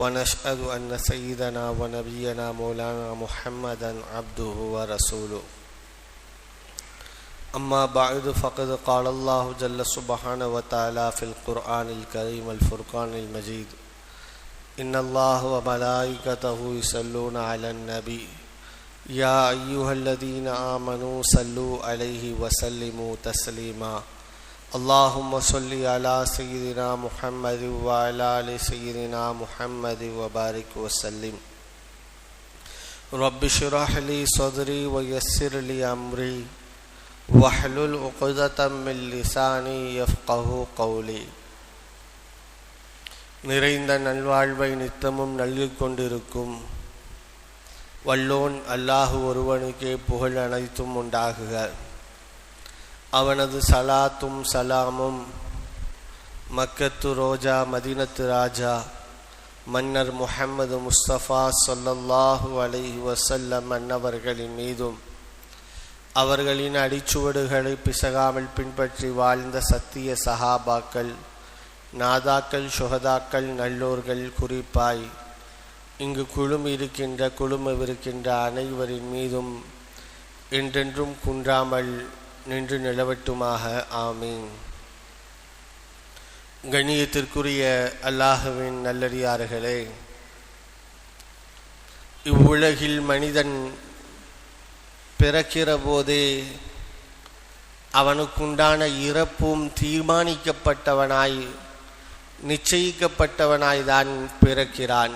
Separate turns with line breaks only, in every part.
ونشهد أن سيدنا ونبينا مولانا محمدا عبده ورسوله. أما بعد، فقد قال الله جل سبحانه وتعالى في القرآن الكريم الفرقان المجيد إن الله وملائكته يصلون على النبي. يا أيها الذين آمنوا صلوا عليه وسلموا تسليما. اللهم صل على سيدنا محمد وعلى آل سيدنا محمد وبارك وسلم رب اشرح لي صدري ويسر لي أمري واحلل عقدة من لساني يفقه قولي நிறைந்த நல்வாழ்வை நித்தமும் நல்கிக் கொண்டிருக்கும் வல்லோன் அல்லாஹு ஒருவனுக்கே புகழ் அனைத்தும் உண்டாகுக அவனது சலாத்தும் சலாமும் மக்கத்து ரோஜா மதினத்து ராஜா மன்னர் முஹம்மது முஸ்தபா சொல்லல்லாஹு அலைஹி வசல்லம் அன்னவர்களின் மீதும் அவர்களின் அடிச்சுவடுகளை பிசகாமல் பின்பற்றி வாழ்ந்த சத்திய சஹாபாக்கள் நாதாக்கள் சுகதாக்கள் நல்லோர்கள் குறிப்பாய் இங்கு குழும் இருக்கின்ற குழுமவிருக்கின்ற அனைவரின் மீதும் என்றென்றும் குன்றாமல் நின்று நிலவட்டுமாக ஆமீன். கணியத்திற்குரிய அல்லாஹுவின் நல்லடியார்களே இவ்வுலகில் மனிதன் பிறக்கிற போதே அவனுக்குண்டான இறப்பும் தீர்மானிக்கப்பட்டவனாய் நிச்சயிக்கப்பட்டவனாய்தான் பிறக்கிறான்.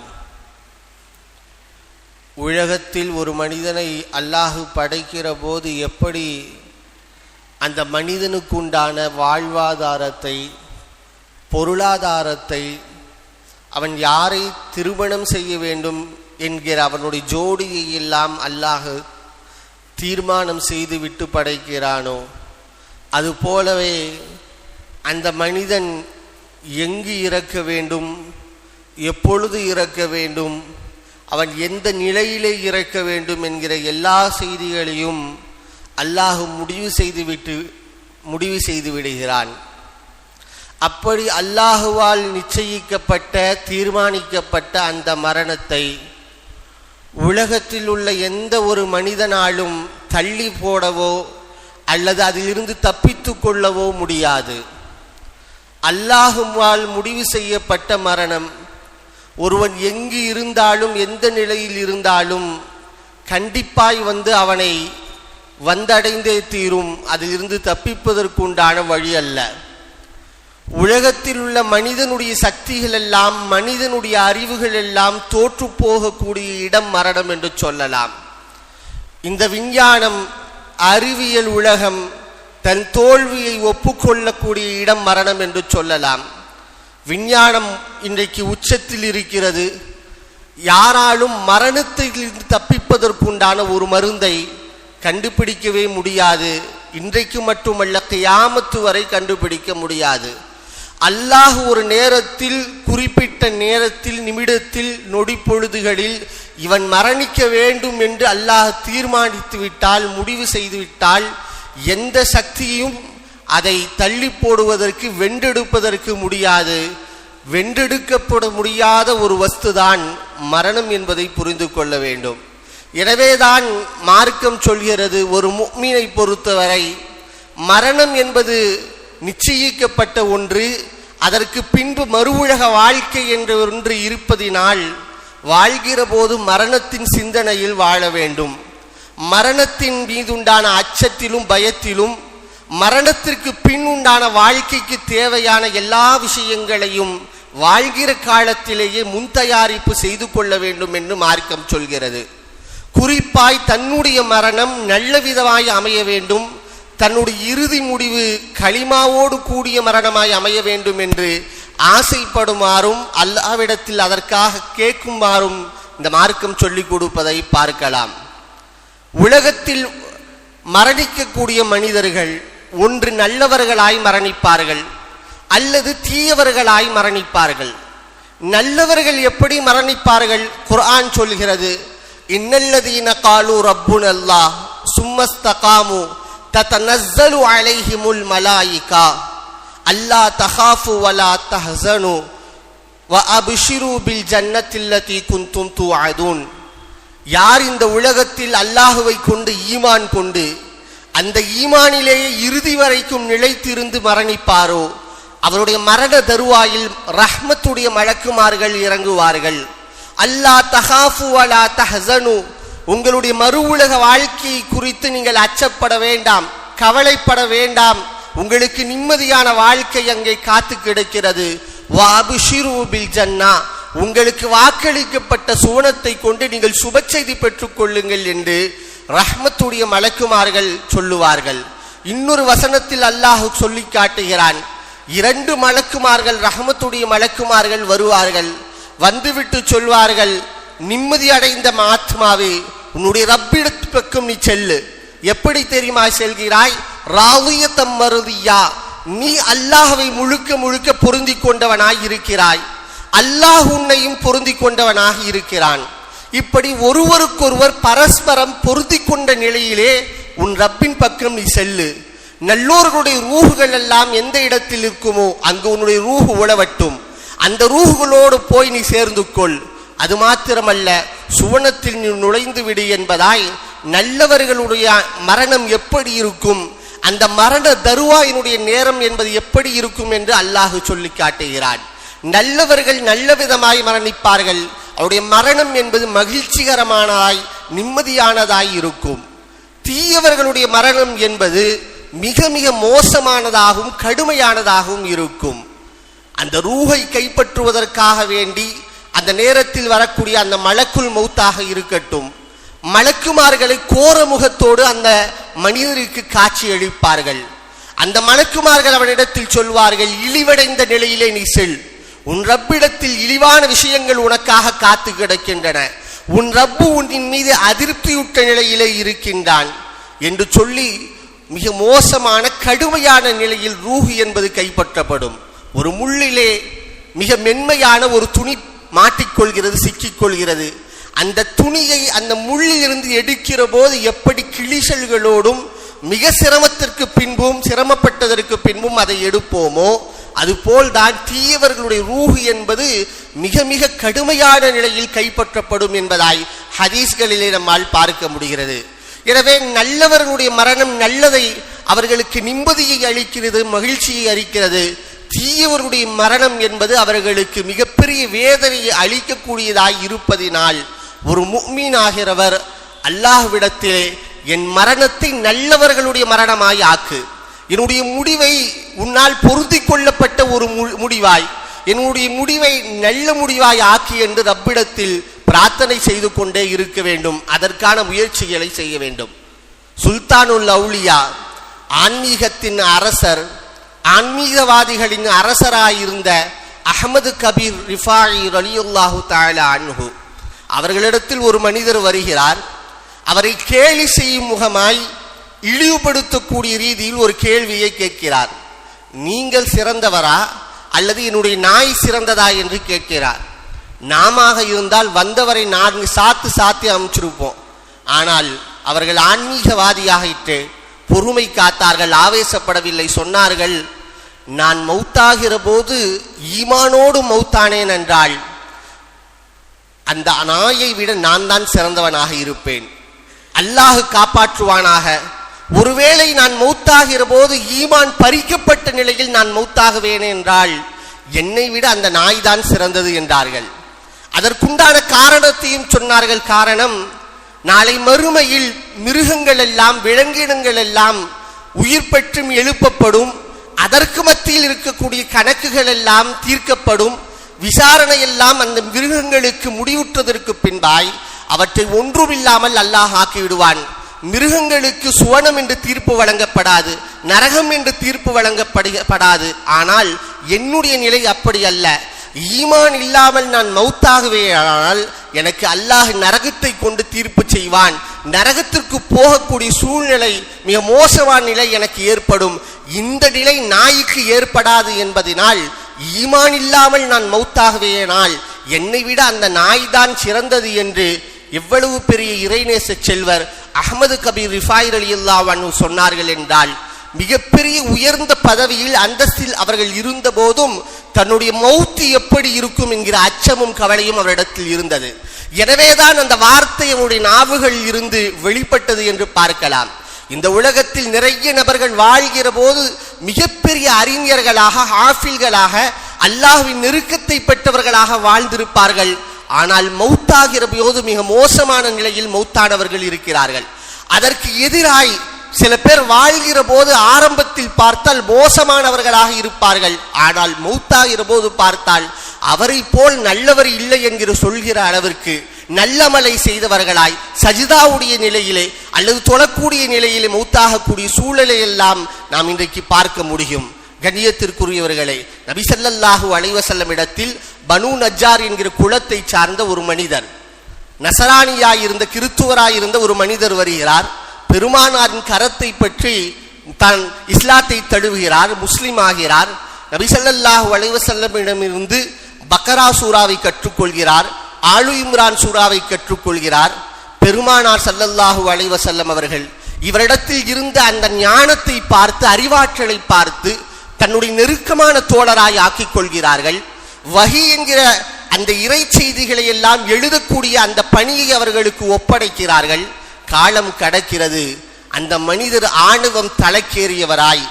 உலகத்தில் ஒரு மனிதனை அல்லாஹு படைக்கிற போது எப்படி அந்த மனிதனுக்குண்டான வாழ்வாதாரத்தை பொருளாதாரத்தை அவன் யாரை திருமணம் செய்ய வேண்டும் என்கிற அவனுடைய ஜோடியை எல்லாம் அல்லாஹ் தீர்மானம் செய்து விட்டு படைக்கிறானோ? அது போலவே அந்த மனிதன் எங்கு இறக்க வேண்டும்? எப்பொழுது இறக்க வேண்டும்? அவன் எந்த நிலையிலே இறக்க வேண்டும் என்கிற எல்லா செய்திகளையும் அல்லாஹு முடிவு செய்துவிட்டு முடிவு செய்து விடுகிறான். அப்படி அல்லாஹுவால் நிச்சயிக்கப்பட்ட தீர்மானிக்கப்பட்ட அந்த மரணத்தை உலகத்தில் உள்ள எந்த ஒரு மனிதனாலும் தள்ளி போடவோ அல்லது அதிலிருந்து தப்பித்து கொள்ளவோ முடியாது. அல்லாஹுவால் முடிவு செய்யப்பட்ட மரணம் ஒருவன் எங்கு இருந்தாலும் எந்த நிலையில் இருந்தாலும் கண்டிப்பாய் வந்து அவனை வந்தடைந்தே தீரும். அதிலிருந்து தப்பிப்பதற்குண்டான வழி அல்ல உலகத்தில் உள்ள மனிதனுடைய சக்திகள் எல்லாம் மனிதனுடைய அறிவுகள் எல்லாம் தோற்று போகக்கூடிய இடம் மரணம் என்று சொல்லலாம். இந்த விஞ்ஞானம் அறிவியல் உலகம் தன் தோல்வியை ஒப்புக்கொள்ளக்கூடிய இடம் மரணம் என்று சொல்லலாம். விஞ்ஞானம் இன்றைக்கு உச்சத்தில் இருக்கிறது. யாராலும் மரணத்தில் தப்பிப்பதற்குண்டான ஒரு மருந்தை கண்டுபிடிக்கவே முடியாது. இன்றைக்கு மட்டுமல்ல கியாமத்து வரை கண்டுபிடிக்க முடியாது. அல்லாஹ் ஒரு நேரத்தில் குறிப்பிட்ட நேரத்தில் நிமிடத்தில் நொடி பொழுதுகளில் இவன் மரணிக்க வேண்டும் என்று அல்லாஹ் தீர்மானித்து விட்டால் முடிவு செய்துவிட்டால் எந்த சக்தியும் அதை தள்ளி போடுவதற்கு வென்றெடுப்பதற்கு முடியாது. வென்றெடுக்கப்பட முடியாத ஒரு வஸ்துதான் மரணம் என்பதை புரிந்து கொள்ள வேண்டும். எனவேதான் மார்க்கம் சொல்கிறது ஒரு முக்மீனை பொறுத்தவரை மரணம் என்பது நிச்சயிக்கப்பட்ட ஒன்று அதற்கு பின்பு மறு உலக வாழ்க்கை என்ற ஒன்று இருப்பதினால் வாழ்கிற போது மரணத்தின் சிந்தனையில் வாழ வேண்டும். மரணத்தின் மீதுண்டான அச்சத்திலும் பயத்திலும் மரணத்திற்கு பின் உண்டான வாழ்க்கைக்கு தேவையான எல்லா விஷயங்களையும் வாழ்கிற காலத்திலேயே முன் தயாரிப்பு செய்து கொள்ள வேண்டும் என்று மார்க்கம் சொல்கிறது. குறிப்பாய் தன்னுடைய மரணம் நல்ல விதமாய் அமைய வேண்டும். தன்னுடைய இறுதி முடிவு களிமாவோடு கூடிய மரணமாய் அமைய வேண்டும் என்று ஆசைப்படுமாறும் அல்லாவிடத்தில் அதற்காக கேட்குமாறும் இந்த மார்க்கம் சொல்லிக் கொடுப்பதை பார்க்கலாம். உலகத்தில் மரணிக்கக்கூடிய மனிதர்கள் ஒன்று நல்லவர்களாய் மரணிப்பார்கள் அல்லது தீயவர்களாய் மரணிப்பார்கள். நல்லவர்கள் எப்படி மரணிப்பார்கள்? குர்ஆன் சொல்கிறது இன்னல்லதீன காலு ரப்புன் அல்லாஹ் சும்மஸ்தகாமு தத்தனஸ்ஸலு அலைஹிமுல் மலாயிகா. அல்லாஹ் தஹாஃபு வலா தஹ்சனு வ அபிஷிரு பில் ஜன்னத்தில்லதி குந்தும் துஅதுன். யார் இந்த உலகத்தில் அல்லாஹுவை கொண்டு ஈமான் கொண்டு அந்த ஈமானிலேயே இறுதி வரைக்கும் நிலைத்திருந்து மரணிப்பாரோ அவருடைய மரண தருவாயில் ரஹ்மத்துடைய மழக்குமார்கள் இறங்குவார்கள். அல்லா தஹாஃபு அலா தஹசனு. உங்களுடைய மறு உலக வாழ்க்கையை குறித்து நீங்கள் அச்சப்பட வேண்டாம் கவலைப்பட வேண்டாம். உங்களுக்கு நிம்மதியான வாழ்க்கை அங்கே காத்து கிடக்கிறது. வாபிஷிரு பில் ஜன்னா. உங்களுக்கு வாக்களிக்கப்பட்ட சுவனத்தை கொண்டு நீங்கள் சுப செய்தி பெற்றுக் கொள்ளுங்கள் என்று ரஹ்மத்துடைய மலக்குமார்கள் சொல்லுவார்கள். இன்னொரு வசனத்தில் அல்லாஹ் சொல்லி காட்டுகிறான். இரண்டு மலக்குமார்கள் ரஹமத்துடைய மலக்குமார்கள் வருவார்கள். வந்துவிட்டு சொல்வார்கள் நிம்மதி அடைந்த ஆத்மாவே உன்னுடைய ரப்பிடத்து பக்கம் நீ செல்லு. எப்படி தெரியுமா செல்கிறாய்? ராவியத்தம் மருதியா நீ அல்லாஹவை முழுக்க முழுக்க பொருந்தி கொண்டவனாய் இருக்கிறாய். அல்லாஹ் உன்னையும் பொருந்தி கொண்டவனாக இருக்கிறான். இப்படி ஒருவருக்கொருவர் பரஸ்பரம் பொருந்தி கொண்ட நிலையிலே உன் ரப்பின் பக்கம் நீ செல்லு. நல்லோர்களுடைய ரூகுகள் எல்லாம் எந்த இடத்தில் இருக்குமோ அங்கு உன்னுடைய ரூஹு உழவட்டும். அந்த ரூகுகளோடு போய் நீ சேர்ந்து கொள் அது மாத்திரமல்ல சுவனத்தில் நீ நுழைந்து விடு என்பதாய் நல்லவர்களுடைய மரணம் எப்படி இருக்கும்? அந்த மரண தருவாயினுடைய நேரம் என்பது எப்படி இருக்கும் என்று அல்லாஹு சொல்லி காட்டுகிறான். நல்லவர்கள் நல்ல விதமாய் மரணிப்பார்கள். அவருடைய மரணம் என்பது மகிழ்ச்சிகரமானதாய் நிம்மதியானதாய் இருக்கும். தீயவர்களுடைய மரணம் என்பது மிக மிக மோசமானதாகவும் கடுமையானதாகவும் இருக்கும். அந்த ரூஹை கைப்பற்றுவதற்காக வேண்டி அந்த நேரத்தில் வரக்கூடிய அந்த மலக்குள் மௌத்தாக இருக்கட்டும். மலக்குமார்களை கோர முகத்தோடு அந்த மனிதருக்கு காட்சி அளிப்பார்கள். அந்த மலக்குமார்கள் அவனிடத்தில் சொல்வார்கள் இழிவடைந்த நிலையிலே நீ செல். உன் ரப்பிடத்தில் இழிவான விஷயங்கள் உனக்காக காத்து கிடக்கின்றன. உன் ரப்பு உன்னின் மீது அதிருப்தியுற்ற நிலையிலே இருக்கின்றான். என்று சொல்லி மிக மோசமான கடுமையான நிலையில் ரூஹு என்பது கைப்பற்றப்படும். ஒரு முள்ளிலே மிக மென்மையான ஒரு துணி மாட்டிக்கொள்கிறது சிக்கிக்கொள்கிறது. அந்த துணியை அந்த முள்ளிலிருந்து எடுக்கிற போது எப்படி கிளிசல்களோடும் மிக சிரமத்திற்கு பின்பும் சிரமப்பட்டதற்கு பின்பும் அதை எடுப்போமோ அதுபோல் தான் தீயவர்களுடைய ரூஹு என்பது மிக மிக கடுமையான நிலையில் கைப்பற்றப்படும் என்பதாய் ஹதீஸ்களிலே நம்மால் பார்க்க முடிகிறது. எனவே நல்லவர்களுடைய மரணம் நல்லதை அவர்களுக்கு நிம்மதியை அளிக்கிறது மகிழ்ச்சியை அளிக்கிறது. தீயவருடைய மரணம் என்பது அவர்களுக்கு மிகப்பெரிய வேதனையை அளிக்கக்கூடியதாய் இருப்பதினால் ஒரு முக்மீன் ஆகிறவர் அல்லாஹ்விடத்திலே என் மரணத்தை நல்லவர்களுடைய மரணமாய் ஆக்கு. என்னுடைய முடிவை உன்னால் பொருந்தி கொள்ளப்பட்ட ஒரு மு- முடிவாய். என்னுடைய முடிவை நல்ல முடிவாய் ஆக்கி என்று ரப்பிடத்தில் பிரார்த்தனை செய்து கொண்டே இருக்க வேண்டும். அதற்கான முயற்சிகளை செய்ய வேண்டும். சுல்தானுல் அவுலியா ஆன்மீகத்தின் அரசர் ஆன்மீகவாதிகளின் அரசராயிருந்த அகமது கபீர் ரிஃபாயி ரலியுல்லாஹு தஆலா அன்ஹு. அவர்களிடத்தில் ஒரு மனிதர் வருகிறார். அவரை கேலி செய்யும் முகமாய் இழிவுபடுத்தக்கூடிய ரீதியில் ஒரு கேள்வியை கேட்கிறார். நீங்கள் சிறந்தவரா? அல்லது என்னுடைய நாய் சிறந்ததா? என்று கேட்கிறார். நாமாக இருந்தால் வந்தவரை நான்கு சாத்து சாத்தி அமைச்சிருப்போம். ஆனால் அவர்கள் ஆன்மீகவாதியாகிட்டு பொறுமை காத்தார்கள் ஆவேசப்படவில்லை சொன்னார்கள். நான் மௌத்தாகிற போது ஈமானோடு மௌத்தானேன் என்றால் அந்த நாயை விட நான் தான் சிறந்தவனாக இருப்பேன். அல்லாஹ் காப்பாற்றுவானாக. ஒருவேளை நான் மௌத்தாகிற போது ஈமான் பறிக்கப்பட்ட நிலையில் நான் மௌத்தாகுவேன் என்றால் என்னை விட அந்த நாய் தான் சிறந்தது என்றார்கள். அதற்குண்டான காரணத்தையும் சொன்னார்கள். காரணம் நாளை மறுமையில் மிருகங்கள் எல்லாம் விலங்கினங்கள் எல்லாம் உயிர் பெற்றும் எழுப்பப்படும் அதற்கு மத்தியில் இருக்கக்கூடிய கணக்குகள் எல்லாம் தீர்க்கப்படும். விசாரணை எல்லாம் அந்த மிருகங்களுக்கு முடிவுற்றதற்கு பின்பாய் அவற்றை ஒன்றுமில்லாமல் அல்லாஹ் ஆக்கிவிடுவான். மிருகங்களுக்கு சுவனம் என்று தீர்ப்பு வழங்கப்படாது நரகம் என்று தீர்ப்பு வழங்கப்படாது ஆனால் என்னுடைய நிலை அப்படி அல்ல. ஈமான் இல்லாமல் நான் மௌத்தாகவேயானால் எனக்கு அல்லாஹ் நரகத்தை கொண்டு தீர்ப்பு செய்வான். நரகத்திற்கு போகக்கூடிய சூழ்நிலை மிக மோசமான நிலை எனக்கு ஏற்படும். இந்த நிலை நாய்க்கு ஏற்படாது என்பதனால் ஈமான் இல்லாமல் நான் மௌத்தாகவேனால் என்னை விட அந்த நாய் தான் சிறந்தது என்று எவ்வளவு பெரிய இறைநேச செல்வர் அகமது கபீர் ரிஃபாயிர் அலி அல்லாஹ் சொன்னார்கள் என்றால் மிகப்பெரிய உயர்ந்த பதவியில் அந்தஸ்தில் அவர்கள் இருந்த போதும் தன்னுடைய மௌத்து எப்படி இருக்கும் என்கிற அச்சமும் கவலையும் அவரிடத்தில் இருந்தது. எனவேதான் அந்த வார்த்தை அவருடைய நாவுகள் இருந்து வெளிப்பட்டது என்று பார்க்கலாம். இந்த உலகத்தில் நிறைய நபர்கள் வாழ்கிற போது மிகப்பெரிய அறிஞர்களாக ஆஃபில்களாக அல்லாஹுவின் நெருக்கத்தை பெற்றவர்களாக வாழ்ந்திருப்பார்கள். ஆனால் மௌத்தாகிற போது மிக மோசமான நிலையில் மௌத்தானவர்கள் இருக்கிறார்கள். அதற்கு எதிராய் சில பேர் வாழ்கிற போது ஆரம்பத்தில் பார்த்தால் மோசமானவர்களாக இருப்பார்கள். ஆனால் மௌத்தாகிற போது பார்த்தால் அவரை போல் நல்லவர் இல்லை என்கிற சொல்கிற அளவிற்கு நல்லமலை செய்தவர்களாய் சஜிதாவுடைய நிலையிலே அல்லது தொழக்கூடிய நிலையிலே மௌத்தாகக்கூடிய சூழலை எல்லாம் நாம் இன்றைக்கு பார்க்க முடியும். கண்ணியத்திற்குரியவர்களே நபிசல்லாஹு அலைவசல்லம் இடத்தில் பனு நஜார் என்கிற குலத்தை சார்ந்த ஒரு மனிதர் நசராணியாய் இருந்த கிறித்துவராய் இருந்த ஒரு மனிதர் வருகிறார். பெருமானாரின் கரத்தை பற்றி தான் இஸ்லாத்தை தழுவுகிறார் முஸ்லீம் ஆகிறார். நபிசல்லாஹு வளைவசல்லமிடமிருந்து பக்கரா சூறாவை கற்றுக்கொள்கிறார் ஆலு இம்ரான் சூறாவை கற்றுக்கொள்கிறார். பெருமானார் சல்லல்லாஹு அலைவசல்லம் அவர்கள் இவரிடத்தில் இருந்த அந்த ஞானத்தை பார்த்து அறிவாற்றலை பார்த்து தன்னுடைய நெருக்கமான தோழராய் ஆக்கிக் கொள்கிறார்கள் வகி என்கிற அந்த இறை செய்திகளை எல்லாம் எழுதக்கூடிய அந்த பணியை அவர்களுக்கு ஒப்படைக்கிறார்கள். காலம் கடக்கிறது. அந்த மனிதர் ஆணவம் தலைக்கேறியவராய்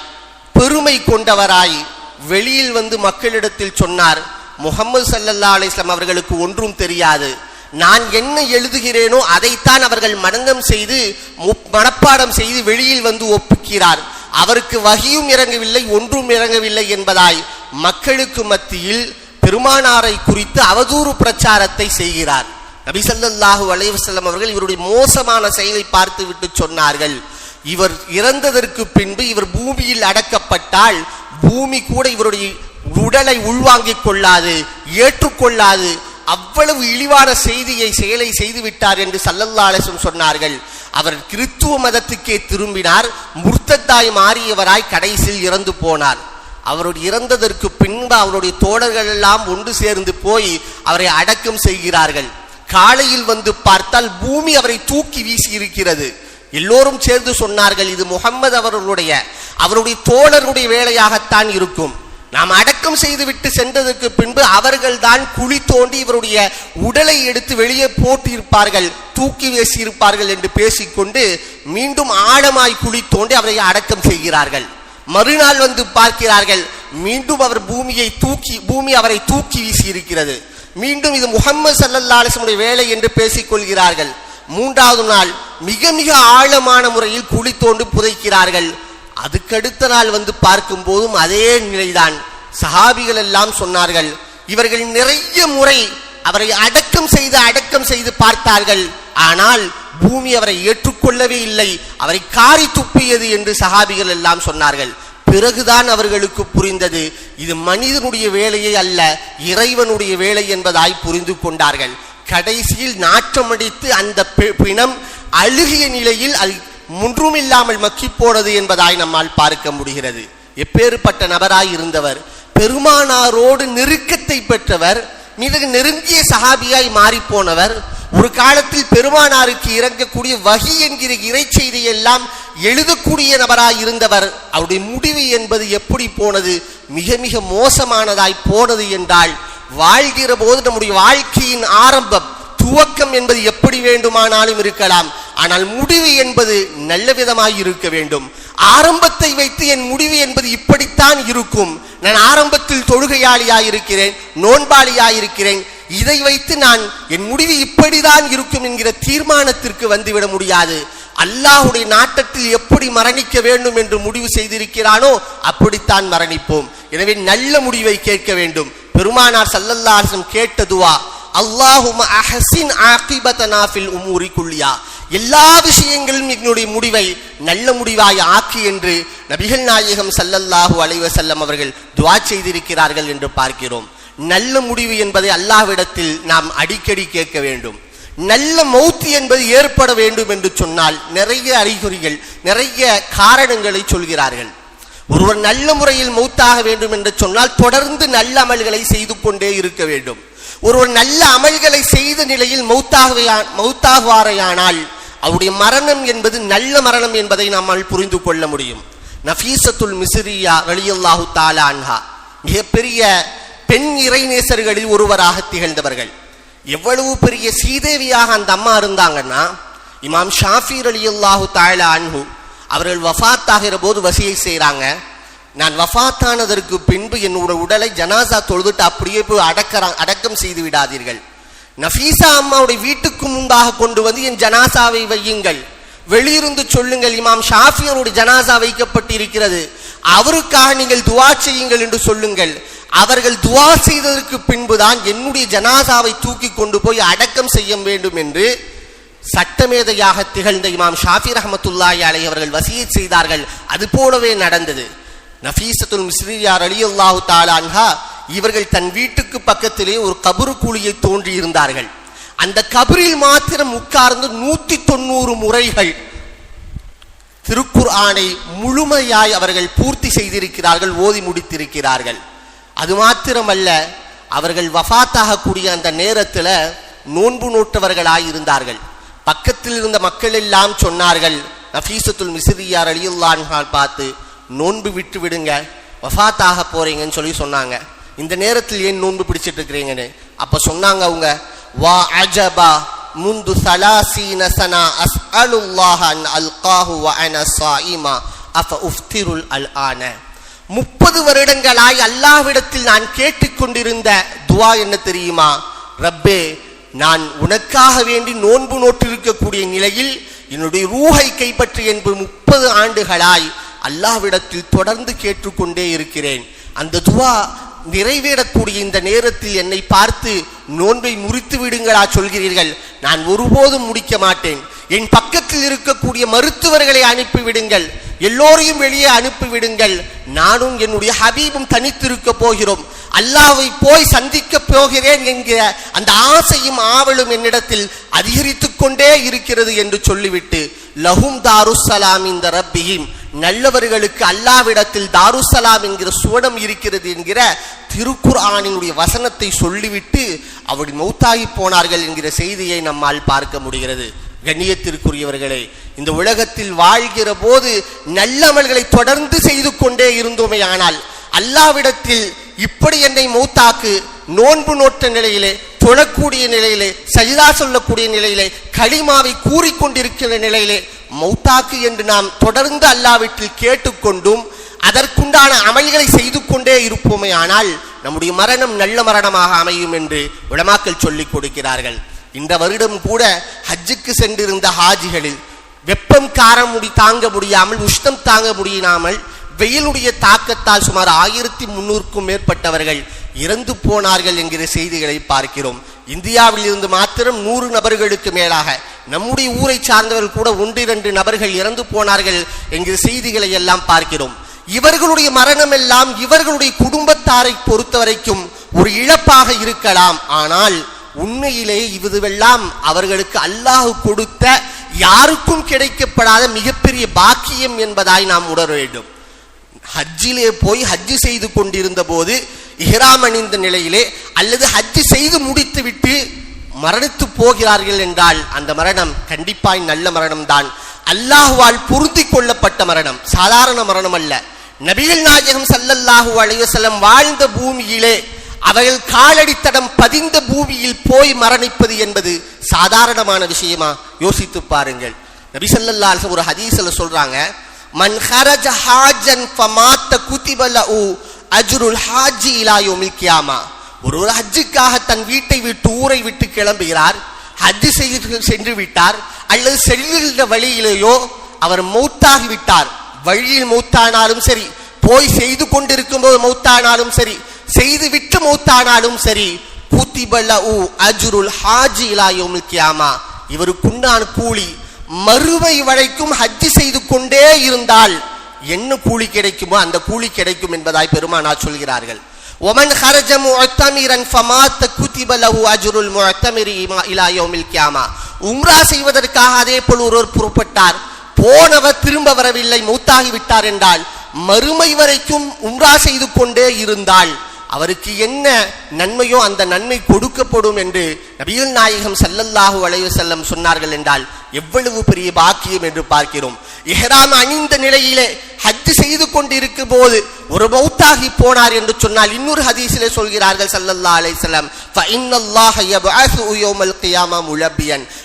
பெருமை கொண்டவராய் வெளியில் வந்து மக்களிடத்தில் சொன்னார் முகமது சல்லல்லா அலிஸ்லாம் அவர்களுக்கு ஒன்றும் தெரியாது. நான் என்ன எழுதுகிறேனோ அதைத்தான் அவர்கள் மனந்தம் செய்து முப்- மனப்பாடம் செய்து வெளியில் வந்து ஒப்புக்கிறார். அவருக்கு வகியும் இறங்கவில்லை ஒன்றும் இறங்கவில்லை என்பதாய் மக்களுக்கு மத்தியில் பெருமானாரை குறித்து அவதூறு பிரச்சாரத்தை செய்கிறார். நபிசல்லாஹு அலைவசல்லம் அவர்கள் இவருடைய மோசமான செயலை பார்த்து விட்டு சொன்னார்கள். இவர் இறந்ததற்கு பின்பு இவர் பூமியில் அடக்கப்பட்டால் பூமி கூட இவருடைய உடலை உள்வாங்கிக் கொள்ளாது ஏற்றுக்கொள்ளாது அவ்வளவு இழிவான செய்தியை செயலை செய்து விட்டார் என்று சல்லல்லா அலசும் சொன்னார்கள். அவர் கிறித்துவ மதத்துக்கே திரும்பினார் முர்த்தத்தாய் மாறியவராய் கடைசியில் இறந்து போனார். அவருடைய இறந்ததற்கு பின்பு அவருடைய தோழர்கள் எல்லாம் ஒன்று சேர்ந்து போய் அவரை அடக்கம் செய்கிறார்கள். காலையில் வந்து பார்த்தால் பூமி அவரை தூக்கி வீசி இருக்கிறது எல்லோரும் சேர்ந்து சொன்னார்கள் இது முகம்மது அவர்களுடைய அவருடைய தோழருடைய வேலையாகத்தான் இருக்கும். நாம் அடக்கம் செய்துவிட்டு சென்றதற்கு பின்பு அவர்கள் தான் குழி தோண்டி இவருடைய உடலை எடுத்து வெளியே போட்டிருப்பார்கள் தூக்கி வீசியிருப்பார்கள் என்று பேசிக்கொண்டு மீண்டும் ஆழமாய் குழி தோண்டி அவரை அடக்கம் செய்கிறார்கள். மறுநாள் வந்து பார்க்கிறார்கள் மீண்டும் அவர் பூமியை தூக்கி பூமி அவரை தூக்கி வீசி இருக்கிறது மீண்டும் இது முகமது சல்லல்லா அலிஸ்லமுடைய வேலை என்று பேசிக்கொள்கிறார்கள். மூன்றாவது நாள் மிக மிக ஆழமான முறையில் குழி தோண்டு புதைக்கிறார்கள். அதுக்கடுத்த நாள் வந்து பார்க்கும் போதும் அதே நிலைதான். சஹாபிகள் எல்லாம் சொன்னார்கள் இவர்கள் நிறைய முறை அவரை அடக்கம் செய்து அடக்கம் செய்து பார்த்தார்கள். ஆனால் பூமி அவரை ஏற்றுக்கொள்ளவே இல்லை அவரை காரி துப்பியது என்று சஹாபிகள் எல்லாம் சொன்னார்கள். பிறகுதான் அவர்களுக்கு புரிந்தது. இது மனிதனுடைய வேலையை அல்ல இறைவனுடைய வேலை என்பதாய் புரிந்து கொண்டார்கள். கடைசியில் நாற்றமடித்து அந்த பிணம் அழுகிய நிலையில் அது முன்றுமில்லாமல் மக்கி போனது என்பதாய் நம்மால் பார்க்க முடிகிறது. எப்பேறுபட்ட நபராய் இருந்தவர் பெருமானாரோடு நெருக்கத்தை பெற்றவர் மிக நெருங்கிய சகாபியாய் மாறிப்போனவர் ஒரு காலத்தில் பெருமானாருக்கு இறங்கக்கூடிய வகி என்கிற இறை செய்தியெல்லாம் எழுதக்கூடிய நபராய் இருந்தவர் அவருடைய முடிவு என்பது எப்படி போனது? மிக மிக மோசமானதாய் போனது என்றால் வாழ்கிற போது நம்முடைய வாழ்க்கையின் ஆரம்பம் துவக்கம் என்பது எப்படி வேண்டுமானாலும் இருக்கலாம். ஆனால் முடிவு என்பது நல்ல விதமாய் இருக்க வேண்டும். ஆரம்பத்தை வைத்து என் முடிவு என்பது இப்படித்தான் இருக்கும். நான் ஆரம்பத்தில் தொழுகையாளியாயிருக்கிறேன் நோன்பாளியாயிருக்கிறேன் இதை வைத்து நான் என் முடிவு இப்படிதான் இருக்கும் என்கிற தீர்மானத்திற்கு வந்துவிட முடியாது. அல்லாஹுடைய நாட்டத்தில் எப்படி மரணிக்க வேண்டும் என்று முடிவு செய்திருக்கிறானோ அப்படித்தான் மரணிப்போம். எனவே நல்ல முடிவை கேட்க வேண்டும். பெருமானார் சல்லல்லாசம் கேட்டதுவா அல்லாஹும் அஹசின் ஆகிபத்தனாஃபில் உமூரி எல்லா விஷயங்களிலும் என்னுடைய முடிவை நல்ல முடிவாய் ஆக்கி என்று நபிகள் நாயகம் சல்லல்லாஹு அலைஹி அவர்கள் துவா செய்திருக்கிறார்கள் என்று பார்க்கிறோம். நல்ல முடிவு என்பதை அல்லாஹ்விடத்தில் நாம் அடிக்கடி கேட்க வேண்டும். நல்ல மௌத்து என்பது ஏற்பட வேண்டும் என்று சொன்னால் நிறைய அறிகுறிகள் நிறைய காரணங்களை சொல்கிறார்கள். ஒருவர் நல்ல முறையில் மௌத்தாக வேண்டும் என்று சொன்னால் தொடர்ந்து நல்ல அமல்களை செய்து கொண்டே இருக்க வேண்டும். ஒருவர் நல்ல அமல்களை செய்த நிலையில் மௌத்தாகவே மௌத்தாகுவாரையானால் அவருடைய மரணம் என்பது நல்ல மரணம் என்பதை நம்மால் புரிந்து கொள்ள முடியும். நஃபீசத்துல் மிஸ்ரியா ரலியல்லாஹு தாலா அன்ஹா மிகப்பெரிய
பெண் இறைநேசர்களில் ஒருவராக திகழ்ந்தவர்கள். எவ்வளவு பெரிய சீதேவியாக அந்த அம்மா இருந்தாங்கன்னா இமாம் ஷாஃபீர் அலி அல்லாஹு தாயலா அன்பு அவர்கள் வஃபாத்தாகிற போது வசியை செய்கிறாங்க நான் வஃபாத்தானதற்கு பின்பு என்னோட உடலை ஜனாசா தொழுதுட்டு அப்படியே போய் அடக்கற அடக்கம் செய்து விடாதீர்கள். நஃபீசா அம்மாவுடைய வீட்டுக்கு முன்பாக கொண்டு வந்து என் ஜனாசாவை வையுங்கள். வெளியிருந்து சொல்லுங்கள் இமாம் ஷாஃபியருடைய ஜனாசா வைக்கப்பட்டிருக்கிறது. அவருக்காக நீங்கள் துவா செய்யுங்கள் என்று சொல்லுங்கள். அவர்கள் துவா செய்ததற்கு பின்புதான் என்னுடைய ஜனாசாவை தூக்கி கொண்டு போய் அடக்கம் செய்ய வேண்டும் என்று சட்டமேதையாக திகழ்ந்த இமாம் ஷாஃபி ரஹமத்துல்லாய் அலை அவர்கள் வசியத் செய்தார்கள். அது போலவே நடந்தது. நஃபீசத்துல் மிஸ்ரியார் அலி அல்லாஹு தாலான்ஹா இவர்கள் தன் வீட்டுக்கு பக்கத்திலே ஒரு கபரு குழியை தோன்றியிருந்தார்கள். அந்த கபரில் மாத்திரம் உட்கார்ந்து நூத்தி தொண்ணூறு முறைகள் திருக்குர் ஆணை முழுமையாய் அவர்கள் பூர்த்தி செய்திருக்கிறார்கள் ஓதி முடித்திருக்கிறார்கள். அது மாத்திரமல்ல அவர்கள் வஃபாத்தாக கூடிய அந்த நேரத்தில் நோன்பு நோட்டவர்களாய் இருந்தார்கள். பக்கத்தில் இருந்த மக்கள் எல்லாம் சொன்னார்கள் நஃபீசத்துல் மிசிரியார் அலியுல்லான்ஹால் பார்த்து நோன்பு விட்டு விடுங்க வஃத்தாக போறீங்கன்னு சொல்லி சொன்னாங்க. இந்த நேரத்தில் ஏன் நோன்பு பிடிச்சிட்டு இருக்கிறீங்கன்னு? அப்ப சொன்னாங்க அவங்க வா அஜபா முந்து சலாசீன சனா அஸ்அலுல்லாஹ அன் அல்காஹு வ அன சாயிமா அஃப உஃப்திருல் அல் ஆன. முப்பது வருடங்களாய் அல்லாஹ்விடத்தில் நான் கேட்டுக்கொண்டிருந்த துவா என்ன தெரியுமா? ரப்பே நான் உனக்காக வேண்டி நோன்பு நோற்றிருக்கக்கூடிய நிலையில் என்னுடைய ரூஹை கைப்பற்றி என்பது முப்பது ஆண்டுகளாய் அல்லாஹ்விடத்தில் தொடர்ந்து கேட்டுக்கொண்டே இருக்கிறேன். அந்த துவா நிறைவேறக்கூடிய இந்த நேரத்தில் என்னை பார்த்து நோன்பை முறித்து விடுங்களா சொல்கிறீர்கள். நான் ஒருபோதும் முடிக்க மாட்டேன். என் பக்கத்தில் இருக்கக்கூடிய மருத்துவர்களை அனுப்பிவிடுங்கள். எல்லோரையும் வெளியே அனுப்பிவிடுங்கள். நானும் என்னுடைய ஹபீபும் தனித்திருக்க போகிறோம். அல்லாவை போய் சந்திக்க போகிறேன் என்கிற அந்த ஆசையும் ஆவலும் என்னிடத்தில் அதிகரித்து கொண்டே இருக்கிறது என்று சொல்லிவிட்டு லஹும் தாருசலாம் இந்த ரப்பியும் நல்லவர்களுக்கு அல்லாவிடத்தில் தாருசலாம் என்கிற சுவனம் இருக்கிறது என்கிற திருக்குர் ஆனினுடைய வசனத்தை சொல்லிவிட்டு அவள் மௌத்தாகி போனார்கள் என்கிற செய்தியை நம்மால் பார்க்க முடிகிறது. கண்ணியத்திற்குரியவர்களே இந்த உலகத்தில் வாழ்கிற போது நல்லமல்களை தொடர்ந்து செய்து கொண்டே இருந்தோமே ஆனால் அல்லாவிடத்தில் இப்படி என்னை மௌத்தாக்கு நோன்பு நோட்ட நிலையிலே தொழக்கூடிய நிலையிலே சஜிதா சொல்லக்கூடிய நிலையிலே களிமாவை கூறிக்கொண்டிருக்கிற நிலையிலே மௌத்தாக்கு என்று நாம் தொடர்ந்து அல்லாவிட்டில் கேட்டுக்கொண்டும் அதற்குண்டான அமல்களை செய்து கொண்டே இருப்போமே ஆனால் நம்முடைய மரணம் நல்ல மரணமாக அமையும் என்று விளமாக்கள் சொல்லிக் கொடுக்கிறார்கள். இந்த வருடம் கூட ஹஜ்ஜுக்கு சென்றிருந்த ஹாஜிகளில் வெப்பம் காரம் முடி தாங்க முடியாமல் உஷ்ணம் தாங்க முடியாமல் வெயிலுடைய தாக்கத்தால் சுமார் ஆயிரத்தி முன்னூறுக்கும் மேற்பட்டவர்கள் இறந்து போனார்கள் என்கிற செய்திகளை பார்க்கிறோம். இந்தியாவில் இருந்து மாத்திரம் நூறு நபர்களுக்கு மேலாக நம்முடைய ஊரை சார்ந்தவர்கள் கூட ஒன்றிரண்டு நபர்கள் இறந்து போனார்கள் என்கிற செய்திகளை எல்லாம் பார்க்கிறோம். இவர்களுடைய மரணம் எல்லாம் இவர்களுடைய குடும்பத்தாரை பொறுத்த வரைக்கும் ஒரு இழப்பாக இருக்கலாம். ஆனால் உண்மையிலே இதுவெல்லாம் அவர்களுக்கு அல்லாஹ் கொடுத்த யாருக்கும் கிடைக்கப்படாத மிகப்பெரிய பாக்கியம் என்பதாய் நாம் உணர வேண்டும். ஹஜ்ஜிலே போய் ஹஜ்ஜு செய்து கொண்டிருந்த போது இஹ்ராம் அணிந்த நிலையிலே அல்லது ஹஜ்ஜு செய்து முடித்துவிட்டு மரணித்து போகிறார்கள் என்றால் அந்த மரணம் கண்டிப்பாய் நல்ல மரணம் தான் அல்லாஹுவால் பொருந்தி கொள்ளப்பட்ட மரணம் சாதாரண மரணம் அல்ல நபிகள் நாயகம் சல்லல்லாஹு அலைவசல்லம் வாழ்ந்த பூமியிலே அவர்கள் காலடித்தடம் பதிந்த பூமியில் போய் மரணிப்பது என்பது சாதாரணமான விஷயமா? யோசித்து பாருங்கள். நபிசல்லா ஒரு ஹதீசல சொல்றாங்க மன் ஹரஜ ஹாஜன் ஃபமாத்த குதிப லஹு அஜ்ருல் ஹாஜி இலா ஒரு ஒரு ஹஜ்ஜுக்காக தன் வீட்டை விட்டு ஊரை விட்டு கிளம்புகிறார் ஹஜ் செய்து சென்று விட்டார் அல்லது செல்லுகின்ற வழியிலேயோ அவர் மௌத்தாகி விட்டார் வழியில் மௌத்தானாலும் சரி போய் செய்து கொண்டிருக்கும் போது மௌத்தானாலும் சரி செய்து விட்டு மௌத்தானாலும் சரி குத்திபல உ அஜுருல் ஹாஜி இலாயோமில் கியாமா. இவருக்குண்டான கூலி மறுமை வரைக்கும் ஹஜ் செய்து கொண்டே இருந்தால் என்ன கூலி கிடைக்குமோ அந்த கூலி கிடைக்கும் என்பதாய் பெருமானார் சொல்கிறார்கள். ஒமன் ஹரஜ முஅத்தமிரன் ஃபமாத்த குதிப லஹு அஜ்ருல் முஅத்தமிரி இமா- இலா யௌமில் கியாமா. உம்ரா செய்வதற்காக அதே போல் ஒருவர் புறப்பட்டார். போனவர் திரும்ப வரவில்லை மூத்தாகி விட்டார் என்றால் மறுமை வரைக்கும் உம்ரா செய்து கொண்டே இருந்தால் அவருக்கு என்ன நன்மையோ அந்த நன்மை கொடுக்கப்படும் என்று நபியுல் நாயகம் சல்லல்லாஹு வளைவு செல்லம் சொன்னார்கள் என்றால் எவ்வளவு பெரிய பாக்கியம் என்று பார்க்கிறோம். எஹராம் அணிந்த நிலையிலே ஹஜ் செய்து கொண்டிருக்கும் போது ஒரு மௌத்தாகி போனார் என்று சொன்னால் இன்னொரு ஹதீஸிலே சொல்கிறார்கள் சல்லல்லா அலைஹி வஸல்லம்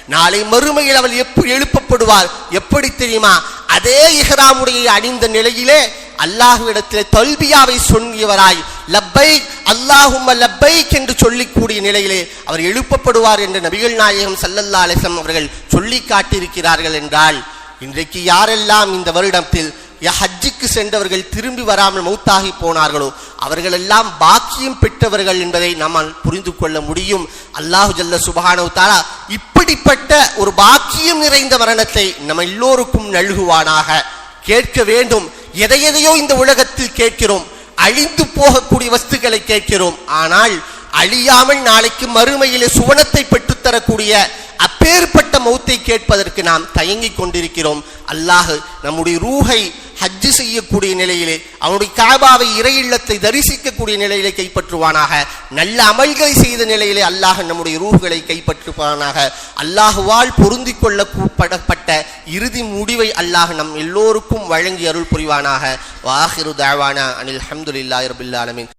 நாளை மறுமையில் அவள் எப்படி எழுப்பப்படுவார் எப்படி தெரியுமா? அதே இஹராமுடையை அணிந்த நிலையிலே அல்லாஹுவிடத்திலே தொல்பியாவை சொன்னியவராய் லப்பைக் அல்லாஹும் லப்பைக் என்று சொல்லிக்கூடிய நிலையிலே அவர் எழுப்பப்படுவார் என்று நபிகள் நாயகம் சல்லல்லா அலிசம் அவர்கள் சொல்லி காட்டியிருக்கிறார்கள் என்றால் இன்றைக்கு யாரெல்லாம் இந்த வருடத்தில் ய- ஹஜ்ஜுக்கு சென்றவர்கள் திரும்பி வராமல் மௌத்தாகி போனார்களோ அவர்களெல்லாம் பாக்கியம் பெற்றவர்கள் என்பதை நம்மால் புரிந்து கொள்ள முடியும். அல்லாஹு ஜல்ல சுபஹானஹு தாரா இப்படிப்பட்ட ஒரு பாக்கியம் நிறைந்த மரணத்தை நம்ம எல்லோருக்கும் நல்குவானாக. கேட்க வேண்டும். எதை எதையோ இந்த உலகத்தில் கேட்கிறோம். அழிந்து போகக்கூடிய வஸ்துக்களை கேட்கிறோம். ஆனால் அழியாமல் நாளைக்கு மறுமையிலே சுவனத்தை பெற்றுத்தரக்கூடிய அப்பேற்பட்ட மௌத்தை கேட்பதற்கு நாம் தயங்கிக் கொண்டிருக்கிறோம். அல்லாஹ் நம்முடைய ரூஹை ஹஜ்ஜு செய்யக்கூடிய நிலையிலே அவனுடைய காபாவை இறை இல்லத்தை தரிசிக்கக்கூடிய நிலையிலே கைப்பற்றுவானாக. நல்ல அமல்களை செய்த நிலையிலே அல்லாஹ் நம்முடைய ரூஹுகளை கைப்பற்றுவானாக. அல்லாஹுவால் பொருந்தி கொள்ளப்பட்ட இறுதி முடிவை அல்லாஹ் நம் எல்லோருக்கும் வழங்கி அருள் புரிவானாக. வாஹிரு தாவானா அனில் அஹமதுல்லாஹி ரபில்